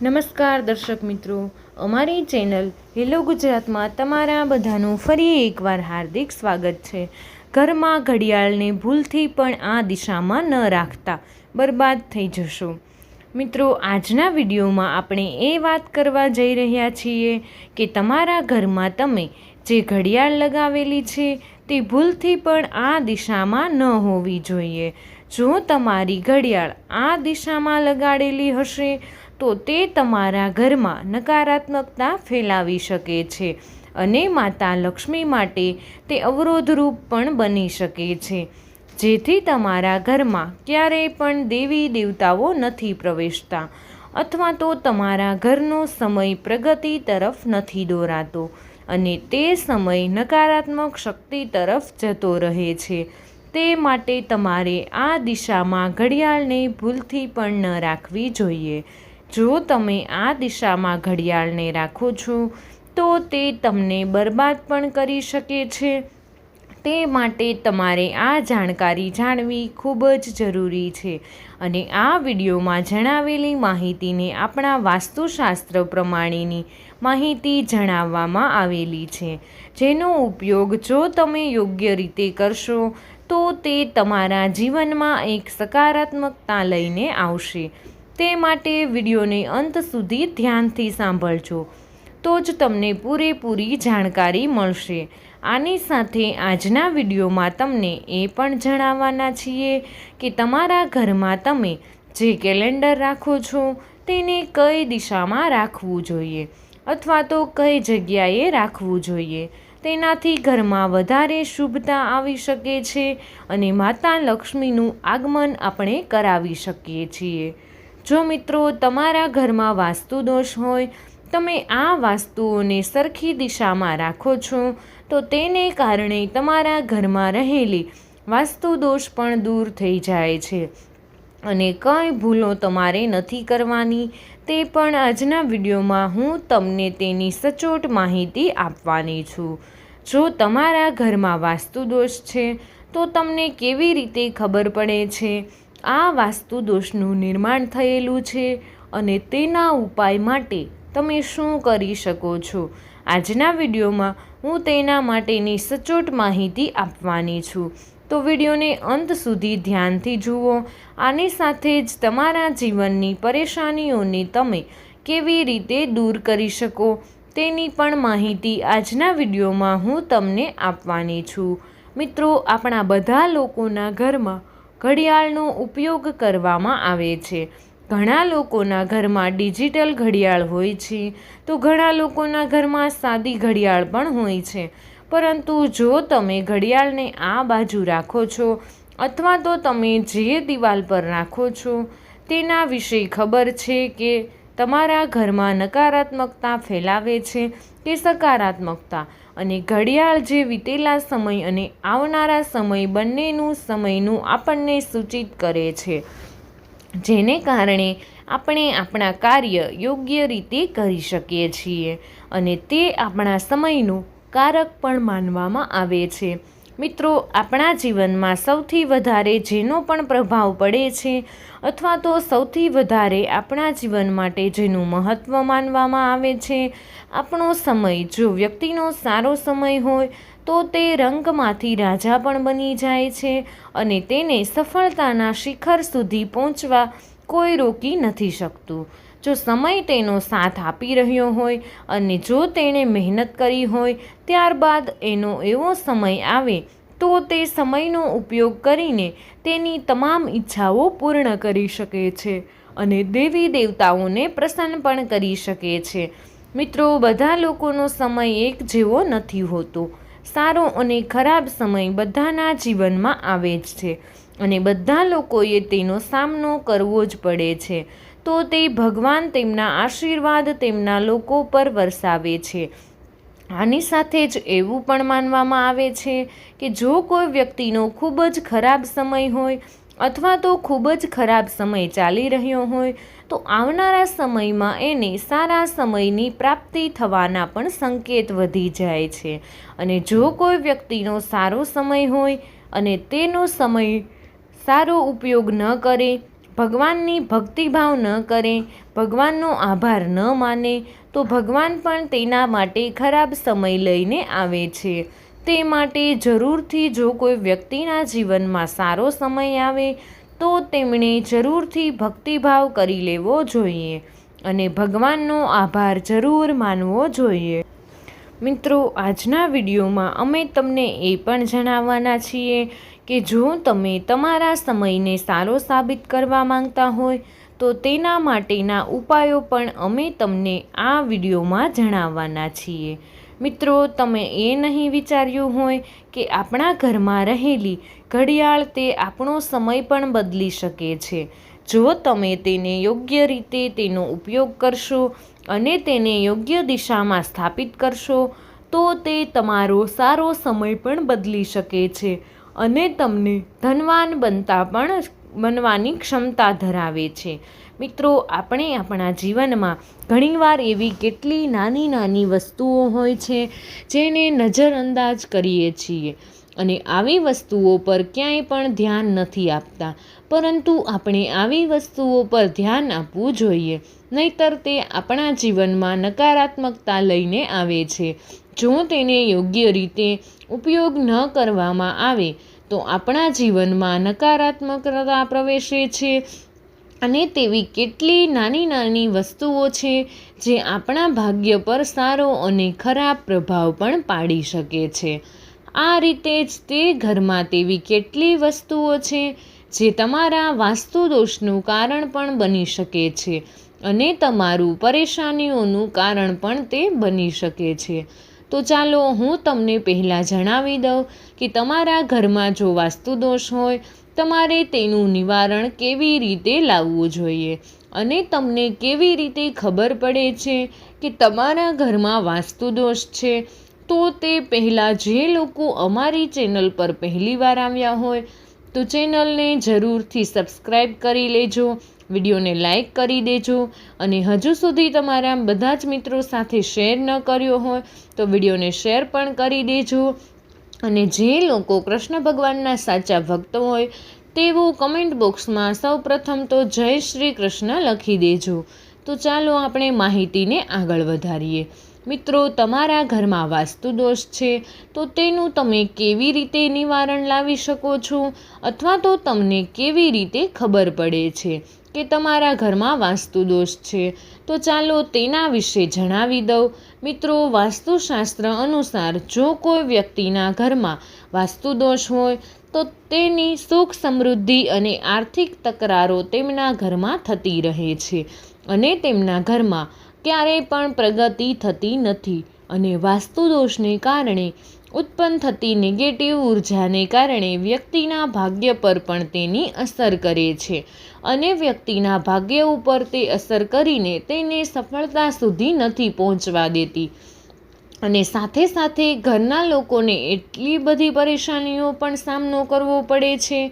નમસ્કાર દર્શક મિત્રો, અમારી ચેનલ હેલો ગુજરાતમાં તમારા બધાનું ફરી એકવાર હાર્દિક સ્વાગત છે. ઘરમાં ઘડિયાળને ભૂલથી પણ આ દિશામાં ન રાખતા બરબાદ થઈ જશો. મિત્રો, આજના વિડીયોમાં આપણે એ વાત કરવા જઈ રહ્યા છીએ કે તમારા ઘરમાં તમે જે ઘડિયાળ લગાવેલી છે તે ભૂલથી પણ આ દિશામાં ન હોવી જોઈએ. જો તમારી ઘડિયાળ આ દિશામાં લગાડેલી હશે તો તે તમારા ઘરમાં નકારાત્મકતા ફેલાવી શકે છે અને માતા લક્ષ્મી માટે તે અવરોધરૂપ પણ બની શકે છે. જેથી તમારા ઘરમાં ક્યારેય પણ દેવી દેવતાઓ નથી પ્રવેશતા અથવા તો તમારા ઘરનો સમય પ્રગતિ તરફ નથી દોરાતો અને તે સમય નકારાત્મક શક્તિ તરફ જતો રહે છે. તે માટે તમારે આ દિશામાં ઘડિયાળને ભૂલથી પણ ન રાખવી જોઈએ. જો તમે આ દિશામાં ઘડિયાળને રાખો છો, તો તે તમને બરબાદ પણ કરી શકે છે. તે માટે તમારે આ જાણકારી જાણવી ખૂબ જ જરૂરી છે અને આ વિડીયોમાં જણાવેલી માહિતીને આપણા વાસ્તુશાસ્ત્ર પ્રમાણેની માહિતી જણાવવામાં આવેલી છે. જેનો ઉપયોગ જો તમે યોગ્ય રીતે કરશો, તો તે તમારા જીવનમાં એક સકારાત્મકતા લઈને આવશે. તે માટે વિડીયોને અંત સુધી ધ્યાનથી સાંભળજો. તો જ તમને પૂરેપૂરી જાણકારી મળશે. આની સાથે આજના વિડીયોમાં તમને એ પણ જણાવવાના છીએ કે તમારા ઘરમાં તમે જે કેલેન્ડર રાખો છો તેને કઈ દિશામાં રાખવું જોઈએ અથવા તો કઈ જગ્યાએ રાખવું જોઈએ. તેનાથી ઘરમાં વધારે શુભતા આવી શકે છે અને માતા લક્ષ્મીનું આગમન આપણે કરાવી શકીએ છીએ. જો મિત્રો તમારા ઘરમાં વાસ્તુ દોષ હોય, તમે આ વાસ્તુઓને સરખી દિશામાં રાખો છો, તો તેને કારણે તમારા ઘરમાં રહેલી વાસ્તુ દોષ પણ દૂર થઈ જાય છે. અને કંઈ ભૂલો તમારે નથી કરવાની, તે પણ આજના વિડીયોમાં હું તમને તેની સચોટ માહિતી આપવાની છું. જો તમારા ઘરમાં વાસ્તુ દોષ છે, તો તમને કેવી રીતે ખબર પડે છે? આ વાસ્તુ દોષનું નિર્માણ થયેલું છે અને તેના ઉપાય માટે તમે શું કરી શકો છો? આજના વિડીયોમાં હું તેના માટેની સચોટ માહિતી આપવાની છું. તો વિડીયોને અંત સુધી ધ્યાનથી જુઓ. આની સાથે જ તમારા જીવનની પરેશાનીઓને તમે કેવી રીતે દૂર કરી શકો તેની પણ માહિતી આજના વિડીયોમાં હું તમને આપવાની છું. મિત્રો, આપણા બધા લોકોના ઘરમાં ઘડિયાળનો ઉપયોગ કરવામાં આવે છે. ઘણા લોકોના ઘરમાં ડિજિટલ ઘડિયાળ હોય છે, તો ઘણા લોકોના ઘરમાં સાદી ઘડિયાળ પણ હોય છે. પરંતુ જો તમે ઘડિયાળને આ બાજુ રાખો છો, અથવા તો તમે જે દિવાલ પર રાખો છો, તેના વિશે ખબર છે કે તમારા ઘરમાં નકારાત્મકતા ફેલાવે છે કે સકારાત્મકતા? અને ઘડિયાળ જે વીતેલા સમય અને આવનારા સમય બંનેનું સમયનું આપણને સૂચિત કરે છે. જેને કારણે આપણે આપણા કાર્ય યોગ્ય રીતે કરી શકીએ છીએ અને તે આપણા સમયનું કારક પણ માનવામાં આવે છે. મિત્રો, આપણા જીવનમાં સૌથી વધારે જેનો પણ પ્રભાવ પડે છે અથવા તો સૌથી વધારે આપણા જીવન માટે જેનું મહત્ત્વ માનવામાં આવે છે, આપણો સમય. જો વ્યક્તિનો સારો સમય હોય, તો તે રંગમાંથી રાજા પણ બની જાય છે અને તેને સફળતાના શિખર સુધી પહોંચવા કોઈ રોકી નથી શકતું. જો સમય તેનો સાથ આપી રહ્યો હોય અને જો તેણે મહેનત કરી હોય ત્યારબાદ એનો એવો સમય આવે, તો તે સમયનો ઉપયોગ કરીને તેની તમામ ઈચ્છાઓ પૂર્ણ કરી શકે છે અને દેવી દેવતાઓને પ્રસન્ન પણ કરી શકે છે. મિત્રો, બધા લોકોનો સમય એક જેવો નથી હોતો. સારો અને ખરાબ સમય બધાના જીવનમાં આવે જ છે અને બધા લોકોએ તેનો સામનો કરવો જ પડે છે. તો તે ભગવાન તેમના આશીર્વાદ તેમના લોકો પર વરસાવે છે. આની સાથે જ એવું પણ માનવામાં આવે છે કે જો કોઈ વ્યક્તિનો ખૂબ જ ખરાબ સમય હોય અથવા તો ખૂબ જ ખરાબ સમય ચાલી રહ્યો હોય, તો આવનારા સમયમાં એને સારા સમયની પ્રાપ્તિ થવાના પણ સંકેત વધી જાય છે. અને જો કોઈ વ્યક્તિનો સારો સમય હોય અને તેનો સમય સારો ઉપયોગ ન કરે ભગવાનની ભક્તિભાવ ન કરે, ભગવાનનો આભાર ન માને, તો ભગવાન પણ તેના માટે ખરાબ સમય લઈને આવે છે. તે માટે જરૂરથી જો કોઈ વ્યક્તિના જીવનમાં સારો સમય આવે, તો તેમણે જરૂરથી ભક્તિભાવ કરી લેવો જોઈએ અને ભગવાનનો આભાર જરૂર માનવો જોઈએ. મિત્રો, આજના વિડીયોમાં અમે તમને એ પણ જણાવવાના છીએ કે જો તમે તમારા સમયને સારો સાબિત કરવા માંગતા હોય, તો તેના માટેના ઉપાયો પણ અમે તમને આ વિડીયોમાં જણાવવાના છીએ. મિત્રો, તમે એ નહીં વિચાર્યું હોય કે આપણા ઘરમાં રહેલી ઘડિયાળ તે આપણો સમય પણ બદલી શકે છે. જો તમે તેને યોગ્ય રીતે તેનો ઉપયોગ કરશો અને તેને યોગ્ય દિશામાં સ્થાપિત કરશો, તો તે તમારો સારો સમય પણ બદલી શકે છે અને તમને ધનવાન બનતા પણ બનવાની ક્ષમતા ધરાવે છે. મિત્રો, આપણે આપણા જીવનમાં ઘણીવાર એવી કેટલી નાની નાની વસ્તુઓ હોય છે જેને નજરઅંદાજ કરીએ છીએ અને આવી વસ્તુઓ પર ક્યાંય પણ ધ્યાન નથી આપતા. પરંતુ આપણે આવી વસ્તુઓ પર ધ્યાન આપવું જોઈએ. નહીતર તે આપણા જીવનમાં નકારાત્મકતા લઈને આવે છે. જો તેને યોગ્ય રીતે ઉપયોગ ન કરવામાં આવે, તો આપણા જીવનમાં નકારાત્મકતા પ્રવેશે છે અને તેવી કેટલી નાની નાની વસ્તુઓ છે જે આપણા ભાગ્ય પર સારો અને ખરાબ પ્રભાવ પણ પાડી શકે છે. આ રીતે જ તે ઘરમાં તેવી કેટલી વસ્તુઓ છે જે તમારા વાસ્તુ દોષનું કારણ પણ બની શકે છે અને તમારું પરેશાનીઓનું કારણ પણ તે બની શકે છે. તો ચાલો હું તમને પહેલાં જણાવી દઉં કે તમારા ઘરમાં જો વાસ્તુદોષ હોય, તમારે તેનું નિવારણ કેવી રીતે લાવવું જોઈએ? અને તમને કેવી રીતે ખબર પડે છે કે તમારા ઘરમાં વાસ્તુદોષ છે? તો તે પહેલાં જે લોકો અમારી ચેનલ પર પહેલીવાર આવ્યા હોય તો ચેનલને જરૂરથી સબસ્ક્રાઈબ કરી લેજો, વિડીયોને લાઈક કરી દેજો અને હજુ સુધી તમારા બધા જ મિત્રો સાથે શેર ન કર્યો હોય તો વિડીયોને શેર પણ કરી દેજો અને જે લોકો કૃષ્ણ ભગવાનના સાચા ભક્ત હોય તેઓ કમેન્ટ બોક્સમાં સૌ પ્રથમ તો જય શ્રી કૃષ્ણ લખી દેજો. તો ચાલો આપણે માહિતીને આગળ વધારીએ. મિત્રો, તમારા ઘરમાં વાસ્તુ દોષ છે, તો તેનું તમે કેવી રીતે નિવારણ લાવી શકો છો? અથવા તો તમને કેવી રીતે ખબર પડે છે કે તમારા ઘરમાં વાસ્તુ દોષ છે? તો ચાલો તેના વિશે જણાવી દઉં. મિત્રો, વાસ્તુશાસ્ત્ર અનુસાર જો કોઈ વ્યક્તિના ઘરમાં વાસ્તુ દોષ હોય, તો તેની સુખ સમૃદ્ધિ અને આર્થિક તકરારો તેમના ઘરમાં થતી રહે છે અને તેમના ઘરમાં ક્યારેય પણ પ્રગતિ થતી નથી અને વાસ્તુદોષને કારણે, ઉત્પન્ન થતી નેગેટિવ ઉર્જાને કારણે વ્યક્તિના ભાગ્ય પર પણ તેની અસર કરે છે અને વ્યક્તિના ભાગ્ય ઉપર તે અસર કરીને તેને સફળતા સુધી નથી પહોંચવા દેતી. અને સાથે સાથે ઘરના લોકોને એટલી બધી પરેશાનીઓ પણ સામનો કરવો પડે છે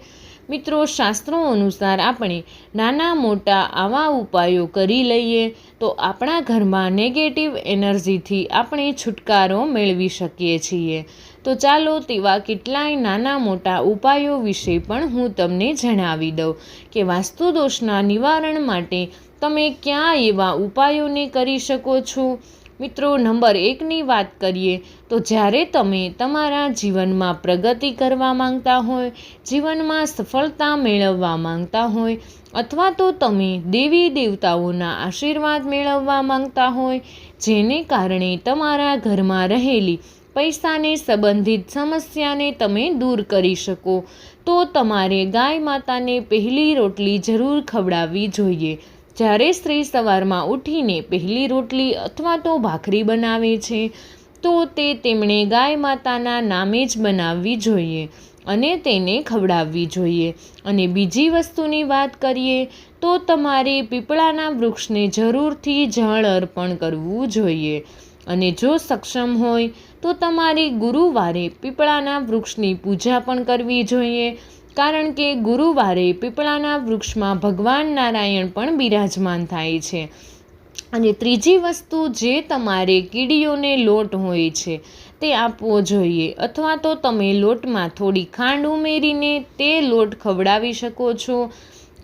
મિત્રો, શાસ્ત્રો અનુસાર આપણે નાના મોટા આવા ઉપાયો કરી લઈએ તો આપણા ઘરમાં નેગેટિવ એનર્જીથી આપણે છુટકારો મેળવી શકીએ છીએ. તો ચાલો તેવા કેટલાય નાના મોટા ઉપાયો વિશે પણ હું તમને જણાવી દઉં કે વાસ્તુદોષના નિવારણ માટે તમે ક્યાં એવા ઉપાયોને કરી શકો છો? મિત્રો, નંબર એકની વાત કરીએ તો જ્યારે તમે તમારા જીવનમાં પ્રગતિ કરવા માંગતા હોય, જીવનમાં સફળતા મેળવવા માંગતા હોય, અથવા તો તમે દેવી દેવતાઓના આશીર્વાદ મેળવવા માંગતા હોય, જેને કારણે તમારા ઘરમાં રહેલી પૈસાને સંબંધિત સમસ્યાને તમે દૂર કરી શકો, તો તમારે ગાય માતાને પહેલી રોટલી જરૂર ખવડાવવી જોઈએ. જ્યારે સ્ત્રી સવારમાં ઉઠીને પહેલી રોટલી અથવા તો ભાખરી બનાવે છે, તો તે તેમણે ગાય માતાના નામે જ બનાવવી જોઈએ અને તેને ખવડાવવી જોઈએ. અને બીજી વસ્તુની વાત કરીએ, તો તમારે પીપળાના વૃક્ષને જરૂરથી જળ અર્પણ કરવું જોઈએ. અને જો સક્ષમ હોય, તો તમારે ગુરુવારે પીપળાના વૃક્ષની પૂજા પણ કરવી જોઈએ. કારણ કે ગુરુવારે પીપળાના વૃક્ષમાં ભગવાન નારાયણ પણ બિરાજમાન થાય છે. અને ત્રીજી વસ્તુ જે તમારે કીડીઓને લોટ હોય છે, તે આપવો જોઈએ. અથવા તો તમે લોટમાં થોડી ખાંડ ઉમેરીને તે લોટ ખવડાવી શકો છો.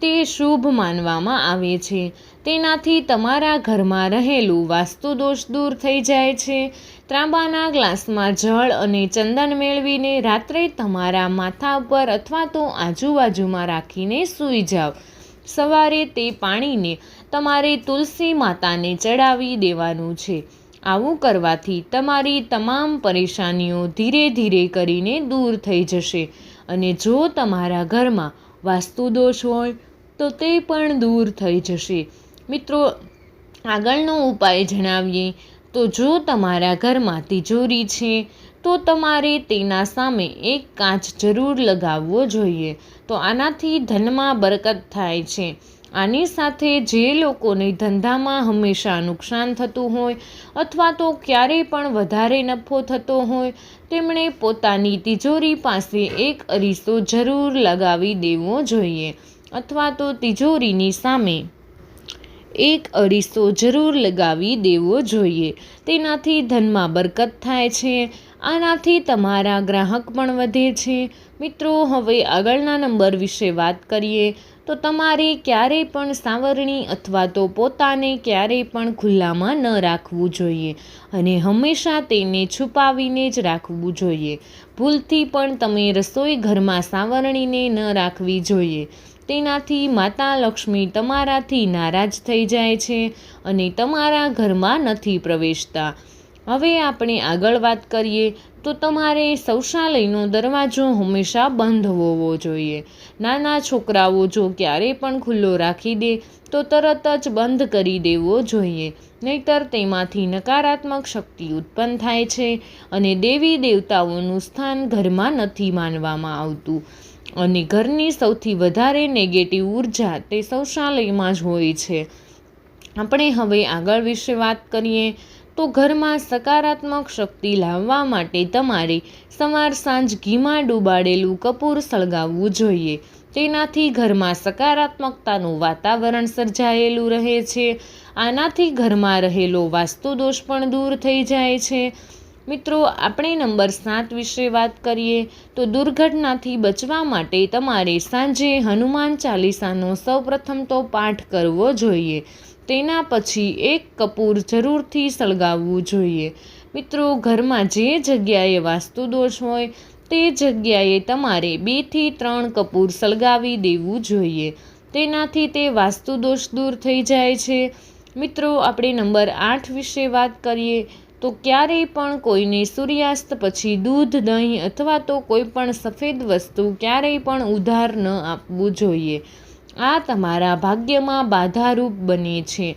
તે શુભ માનવામાં આવે છે. તેનાથી તમારા ઘરમાં રહેલું વાસ્તુ દોષ દૂર થઈ જાય છે. ત્રાંબાના ગ્લાસમાં જળ અને ચંદન મેળવીને રાત્રે તમારા માથા પર અથવા તો આજુબાજુમાં રાખીને સૂઈ જાઓ સવારે તે પાણીને તમારે તુલસી માતાને ચડાવી દેવાનું છે. આવું કરવાથી તમારી તમામ પરેશાનીઓ ધીરે ધીરે કરીને દૂર થઈ જશે. અને જો તમારા ઘરમાં વાસ્તુદોષ હોય તો તે પણ દૂર થઈ જશે. મિત્રો, આગળનો ઉપાય જણાવીએ. તો જો તમારા ઘરમાં તિજોરી છે, તો તમારે તેના સામે એક કાચ જરૂર લગાવવો જોઈએ. તો આનાથી ધનમાં બરકત થાય છે. આની સાથે જે લોકોને ધંધામાં હંમેશા નુકસાન થતું હોય અથવા તો ક્યારેય પણ વધારે નફો થતો હોય, તેમણે પોતાની તિજોરી પાસે એક અરીસો જરૂર લગાવી દેવો જોઈએ. અથવા તો તિજોરીની સામે એક અરીસો જરૂર લગાવી દેવો જોઈએ. તેનાથી ધનમાં બરકત થાય છે. આનાથી તમારા ગ્રાહક પણ વધે છે. મિત્રો, હવે આગળના નંબર વિશે વાત કરીએ તો તમારે ક્યારેય પણ સાવરણી અથવા તો પોતાને ક્યારેય પણ ખુલ્લામાં ન રાખવું જોઈએ અને હંમેશા તેને છુપાવીને જ રાખવું જોઈએ. ભૂલથી પણ તમે રસોઈ ઘરમાં સાવરણીને ન રાખવી જોઈએ. તેનાથી માતા લક્ષ્મી તમારાથી નારાજ થઈ જાય છે અને તમારા ઘરમાં નથી પ્રવેશતા. હવે આપણે આગળ વાત કરીએ તો તમારે શૌચાલયનો દરવાજો હંમેશા બંધ હોવો જોઈએ. નાના છોકરાઓ જો ક્યારે પણ ખુલ્લો રાખી દે તો તરત જ બંધ કરી દેવો જોઈએ. નહીતર તેમાંથી નકારાત્મક શક્તિ ઉત્પન્ન થાય છે અને દેવી દેવતાઓનું સ્થાન ઘરમાં નથી માનવામાં આવતું. અને ઘરની સૌથી વધારે નેગેટિવ ઊર્જા તે શૌચાલયમાં જ હોય છે. આપણે હવે આગળ વિશે વાત કરીએ તો ઘરમાં સકારાત્મક શક્તિ લાવવા માટે તમારે સવાર સાંજ ઘીમાં ડૂબાડેલું કપૂર સળગાવવું જોઈએ. તેનાથી ઘરમાં સકારાત્મકતાનું વાતાવરણ સર્જાયેલું રહે છે. આનાથી ઘરમાં રહેલો વાસ્તુદોષ પણ દૂર થઈ જાય છે. મિત્રો, આપણે નંબર સાત વિશે વાત કરીએ તો દુર્ઘટનાથી બચવા માટે તમારે સાંજે હનુમાન ચાલીસાનો સૌપ્રથમ તો પાઠ કરવો જોઈએ. તેના પછી એક કપૂર જરૂરથી સળગાવવું જોઈએ. મિત્રો, ઘરમાં જે જગ્યાએ વાસ્તુદોષ હોય, તે જગ્યાએ તમારે બેથી ત્રણ કપૂર સળગાવી દેવું જોઈએ. તેનાથી તે વાસ્તુદોષ દૂર થઈ જાય છે. મિત્રો, આપણે નંબર આઠ વિશે વાત કરીએ તો ક્યારેય પણ કોઈને સૂર્યાસ્ત પછી દૂધ, દહીં અથવા તો કોઈ પણ સફેદ વસ્તુ ક્યારેય પણ ઉધાર ન આપવું જોઈએ. આ તમારા ભાગ્યમાં બાધારૂપ બને છે.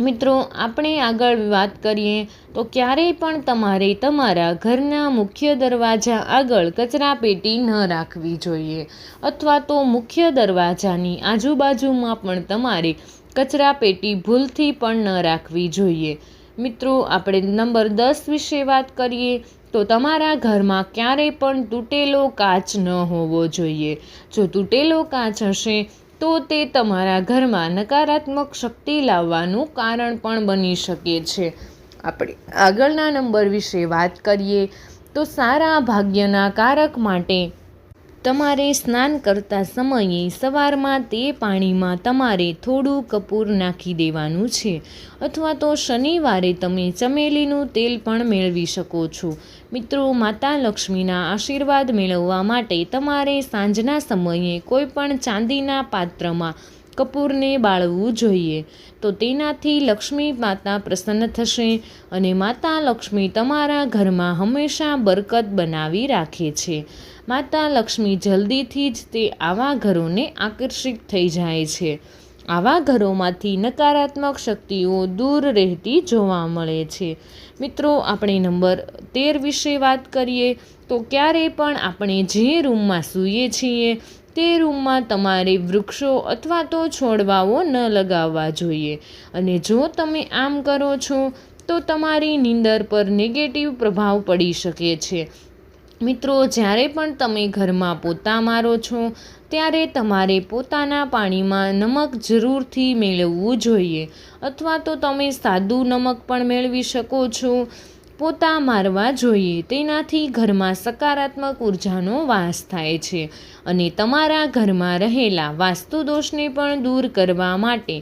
મિત્રો, આપણે આગળ વાત કરીએ તો ક્યારેય પણ તમારે તમારા ઘરના મુખ્ય દરવાજા આગળ કચરાપેટી ન રાખવી જોઈએ અથવા તો મુખ્ય દરવાજાની આજુબાજુમાં પણ તમારે કચરાપેટી ભૂલથી પણ ન રાખવી જોઈએ. મિત્રો, આપણે નંબર દસ વિશે વાત કરીએ તો તમારા ઘરમાં ક્યારેય પણ તૂટેલો કાચ ન હોવો જોઈએ. જો તૂટેલો કાચ હશે, તો તે તમારા ઘરમાં નકારાત્મક શક્તિ લાવવાનું કારણ પણ બની શકે છે. આપણે આગળના નંબર વિશે વાત કરીએ તો સારા ભાગ્યના કારક માટે તમારે સ્નાન કરતા સમયે સવારમાં તે પાણીમાં તમારે થોડું કપૂર નાખી દેવાનું છે. અથવા તો શનિવારે તમે ચમેલીનું તેલ પણ મેળવી શકો છો. મિત્રો, માતા લક્ષ્મીના આશીર્વાદ મેળવવા માટે તમારે સાંજના સમયે કોઈપણ ચાંદીના પાત્રમાં કપૂરને બાળવું જોઈએ. તો તેનાથી લક્ષ્મી માતા પ્રસન્ન થશે અને માતા લક્ષ્મી તમારા ઘરમાં હંમેશા બરકત બનાવી રાખે છે. માતા લક્ષ્મી જલ્દીથી જ તે આવા ઘરોને આકર્ષિત થઈ જાય છે. આવા ઘરોમાંથી નકારાત્મક શક્તિઓ દૂર રહેતી જોવા મળે છે. મિત્રો, આપણે નંબર તેર વિશે વાત કરીએ તો ક્યારે પણ આપણે જે રૂમમાં સૂઈએ છીએ તે રૂમમાં તમારે વૃક્ષો અથવા તો છોડવાઓ ન લગાવવા જોઈએ. અને જો તમે આમ કરો છો, તો તમારી નીંદર પર નેગેટિવ પ્રભાવ પડી શકે છે. મિત્રો, જ્યારે પણ તમે ઘરમાં પોતા મારો છો, ત્યારે તમારે પોતાના પાણીમાં નમક જરૂરથી મેળવવું જોઈએ. અથવા તો તમે સાદું નમક પણ મેળવી શકો છો. પોતા મારવા જોઈએ. તેનાથી ઘરમાં સકારાત્મક ઉર્જાનો વાસ થાય છે અને તમારા ઘરમાં રહેલા વાસ્તુ દોષને પણ દૂર કરવા માટે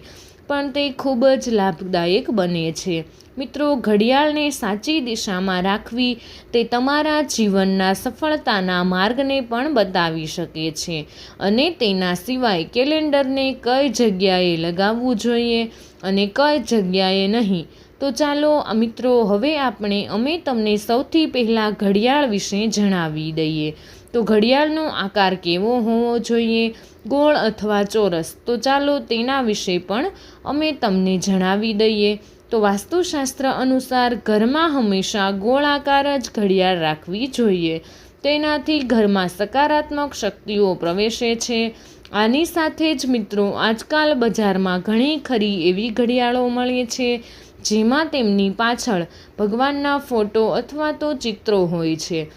પણ તે ખૂબ જ લાભદાયક બને છે. મિત્રો, ઘડિયાળને સાચી દિશામાં રાખવી તે તમારા જીવનના સફળતાના માર્ગને પણ બતાવી શકે છે અને તેના સિવાય કેલેન્ડરને કઈ જગ્યાએ લગાવવું જોઈએ અને કઈ જગ્યાએ નહીં. તો ચાલો મિત્રો, હવે આપણે, અમે તમને સૌથી પહેલાં ઘડિયાળ વિશે જણાવી દઈએ. તો ઘડિયાળનો આકાર કેવો હોવો જોઈએ? ગોળ અથવા ચોરસ? તો ચાલો, તેના વિશે પણ અમે તમને જણાવી દઈએ. તો વાસ્તુશાસ્ત્ર અનુસાર ઘરમાં હંમેશા ગોળાકાર જ ઘડિયાળ રાખવી જોઈએ. તેનાથી ઘરમાં સકારાત્મક શક્તિઓ પ્રવેશે છે. આની સાથે જ, મિત્રો, આજકાલ બજારમાં ઘણી ખરી એવી ઘડિયાળો મળે છે. જેમાં તેમની પાછળ ભગવાનના ફોટો અથવા તો ચિત્રો હોય છે.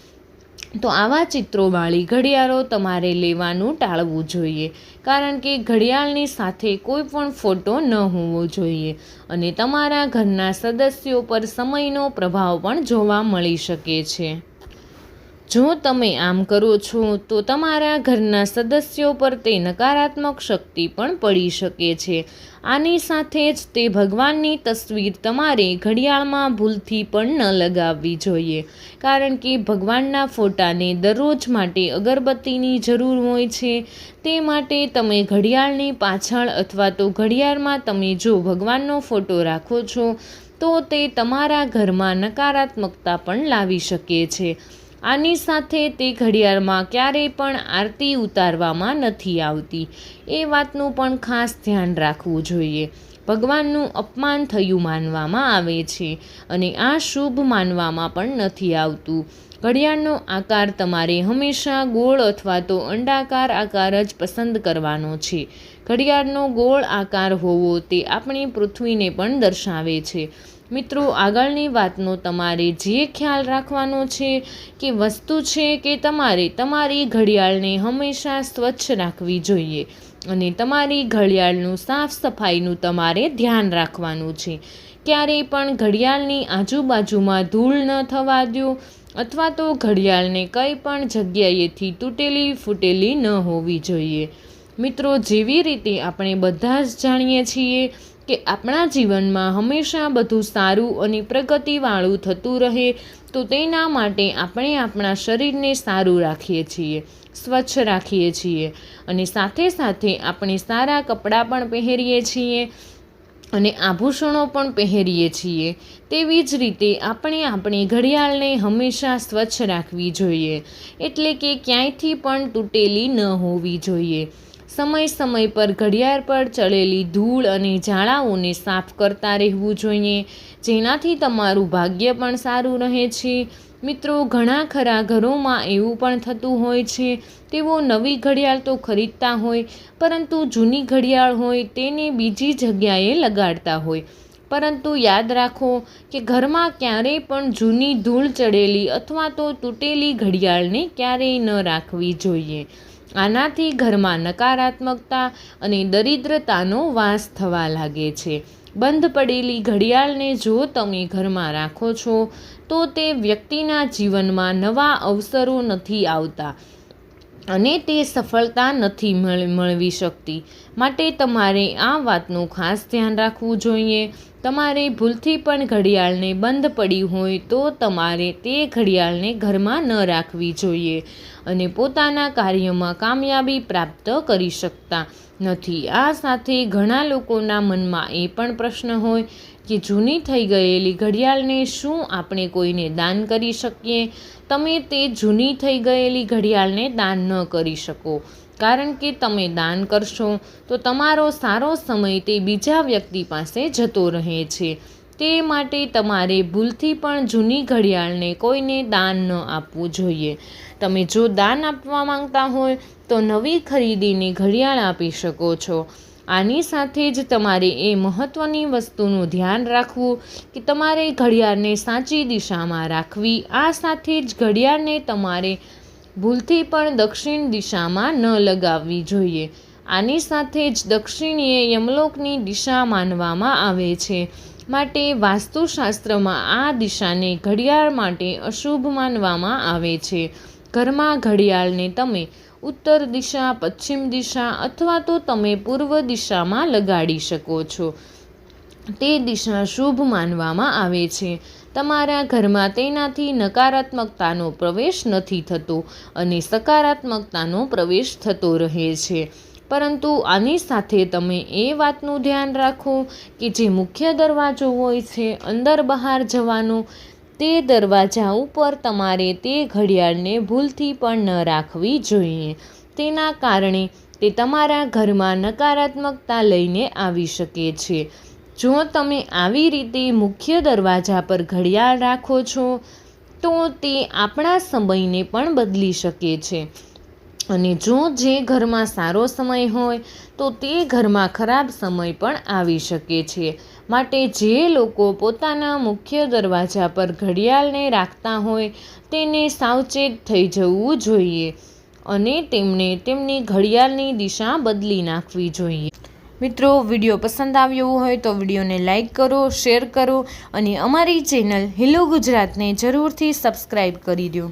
તો આવા ચિત્રોવાળી ઘડિયાળો તમારે લેવાનું ટાળવું જોઈએ. કારણ કે ઘડિયાળની સાથે કોઈ પણ ફોટો ન હોવો જોઈએ અને તમારા ઘરના સદસ્યો પર સમયનો પ્રભાવ પણ જોવા મળી શકે છે. જો તમે આમ કરો છો, તો તમારા ઘરના સદસ્યો પર તે નકારાત્મક શક્તિ પણ પડી શકે છે. આની સાથે જ તે ભગવાનની તસવીર તમારે ઘડિયાળમાં ભૂલથી પણ ન લગાવવી જોઈએ. કારણ કે ભગવાનના ફોટાને દરરોજ માટે અગરબત્તીની જરૂર હોય છે. તે માટે તમે ઘડિયાળની પાછળ અથવા તો ઘડિયાળમાં તમે જો ભગવાનનો ફોટો રાખો છો, તો તે તમારા ઘરમાં નકારાત્મકતા પણ લાવી શકે છે. આની સાથે તે ઘડિયાળમાં ક્યારેય પણ આરતી ઉતારવામાં નથી આવતી. એ વાતનું પણ ખાસ ધ્યાન રાખવું જોઈએ. ભગવાનનું અપમાન થયું માનવામાં આવે છે અને આ શુભ માનવામાં પણ નથી આવતું. ઘડિયાળનો આકાર તમારે હંમેશા ગોળ અથવા તો અંડાકાર આકાર જ પસંદ કરવાનો છે. ઘડિયાળનો ગોળ આકાર હોવો તે આપણી પૃથ્વીને પણ દર્શાવે છે. મિત્રો, આગળની વાતનો તમારે જે ખ્યાલ રાખવાનો છે કે વસ્તુ છે કે તમારે તમારી ઘડિયાળને હંમેશા સ્વચ્છ રાખવી જોઈએ અને તમારી ઘડિયાળનું સાફ સફાઈનું તમારે ધ્યાન રાખવાનું છે. ક્યારેય પણ ઘડિયાળની આજુબાજુમાં ધૂળ ન થવા દો અથવા તો ઘડિયાળને કંઈ પણ જગ્યાએથી તૂટેલી ફૂટેલી ન હોવી જોઈએ. મિત્રો, જેવી રીતે આપણે બધા જ જાણીએ છીએ કે આપણા જીવનમાં હંમેશા બધું સારું અને પ્રગતિવાળું થતું રહે, તો તેના માટે આપણે આપણા શરીરને સારું રાખીએ છીએ, સ્વચ્છ રાખીએ છીએ અને સાથે સાથે આપણે સારા કપડાં પણ પહેરીએ છીએ અને આભૂષણો પણ પહેરીએ છીએ. તેવી જ રીતે આપણે આપણી ઘડિયાળને હંમેશા સ્વચ્છ રાખવી જોઈએ, એટલે કે ક્યાંયથી પણ તૂટેલી ન હોવી જોઈએ. સમય સમય પર ઘડિયાળ પર ચડેલી ધૂળ અને ઝાડાઓને સાફ કરતા રહેવું જોઈએ, જેનાથી તમારું ભાગ્ય પણ સારું રહે છે. મિત્રો, ઘણા ખરા ઘરોમાં એવું પણ થતું હોય છે, તેઓ નવી ઘડિયાળ તો ખરીદતા હોય, પરંતુ જૂની ઘડિયાળ હોય તેને બીજી જગ્યાએ લગાડતા હોય. પરંતુ યાદ રાખો કે ઘરમાં ક્યારેય પણ જૂની ધૂળ ચડેલી અથવા તો તૂટેલી ઘડિયાળને ક્યારેય ન રાખવી જોઈએ. આનાથી ઘરમાં નકારાત્મકતા અને દરિદ્રતાનો વાસ થવા લાગે છે. બંધ પડેલી ઘડિયાળને જો તમે ઘરમાં રાખો છો, તો તે વ્યક્તિના જીવનમાં નવા અવસરો નથી આવતા. અને તે સફળતા નથી મળવી શકતી. માટે તમારે આ વાતનું ખાસ ધ્યાન રાખવું જોઈએ. તમારે ભૂલથી પણ ઘડિયાળને બંધ પડી હોય તો તમારે તે ઘડિયાળને ઘરમાં ન રાખવી જોઈએ અને પોતાના કાર્યમાં કામયાબી પ્રાપ્ત કરી શકતા નથી. આ સાથે ઘણા લોકોના મનમાં એ પણ પ્રશ્ન હોય કે જૂની થઈ ગયેલી ઘડિયાળને શું આપણે કોઈને દાન કરી શકીએ? તમે તે જૂની થઈ ગયેલી ઘડિયાળને દાન ન કરી શકો. કારણ કે તમે દાન કરશો, તો તમારો સારો સમય તે બીજા વ્યક્તિ પાસે જતો રહે છે. તે માટે તમારે ભૂલથી પણ જૂની ઘડિયાળને કોઈને દાન ન આપવું જોઈએ. તમે જો દાન આપવા માંગતા હોય, તો નવી ખરીદીની ઘડિયાળ આપી શકો છો. આની સાથે જ તમારે એ મહત્ત્વની વસ્તુનું ધ્યાન રાખવું કે તમારે ઘડિયાળને સાચી દિશામાં રાખવી. આ સાથે જ ઘડિયાળને તમારે ભૂલથી પણ દક્ષિણ દિશામાં ન લગાવવી જોઈએ. આની સાથે જ દક્ષિણીએ યમલોકની દિશા માનવામાં આવે છે. માટે વાસ્તુશાસ્ત્રમાં આ દિશાને ઘડિયાળ માટે અશુભ માનવામાં આવે છે. ઘરમાં ઘડિયાળને તમે ઉત્તર દિશા, પશ્ચિમ દિશા અથવા તો તમે પૂર્વ દિશામાં લગાડી શકો છો. તે દિશા શુભ માનવામાં આવે છે. તમારા ઘરમાં તેનાથી નકારાત્મકતાનો પ્રવેશ નથી થતો અને સકારાત્મકતાનો પ્રવેશ થતો રહે છે. પરંતુ આની સાથે તમે એ વાતનું ધ્યાન રાખો કે જે મુખ્ય દરવાજો હોય છે, અંદર બહાર જવાનો તે દરવાજા ઉપર તમારે તે ઘડિયાળને ભૂલથી પણ ન રાખવી જોઈએ. તેના કારણે તે તમારા ઘરમાં નકારાત્મકતા લઈને આવી શકે છે. જો તમે આવી રીતે મુખ્ય દરવાજા પર ઘડિયાળ રાખો છો, તો તે આપણા સમયને પણ બદલી શકે છે. અને જો જે ઘરમાં સારો સમય હોય, તો તે ઘરમાં ખરાબ સમય પણ આવી શકે છે. માટે જે લોકો પોતાના મુખ્ય દરવાજા પર ઘડિયાળને રાખતા હોય તેને સાવચેત થઈ જવું જોઈએ અને તેમણે તેમની ઘડિયાળની દિશા બદલી નાખવી જોઈએ. મિત્રો, વીડિયો પસંદ આવ્યો હોય તો વિડીયોને લાઇક કરો, શેર કરો અને અમારી ચેનલ હિલો ગુજરાતને જરૂરથી સબસ્ક્રાઈબ કરી દો.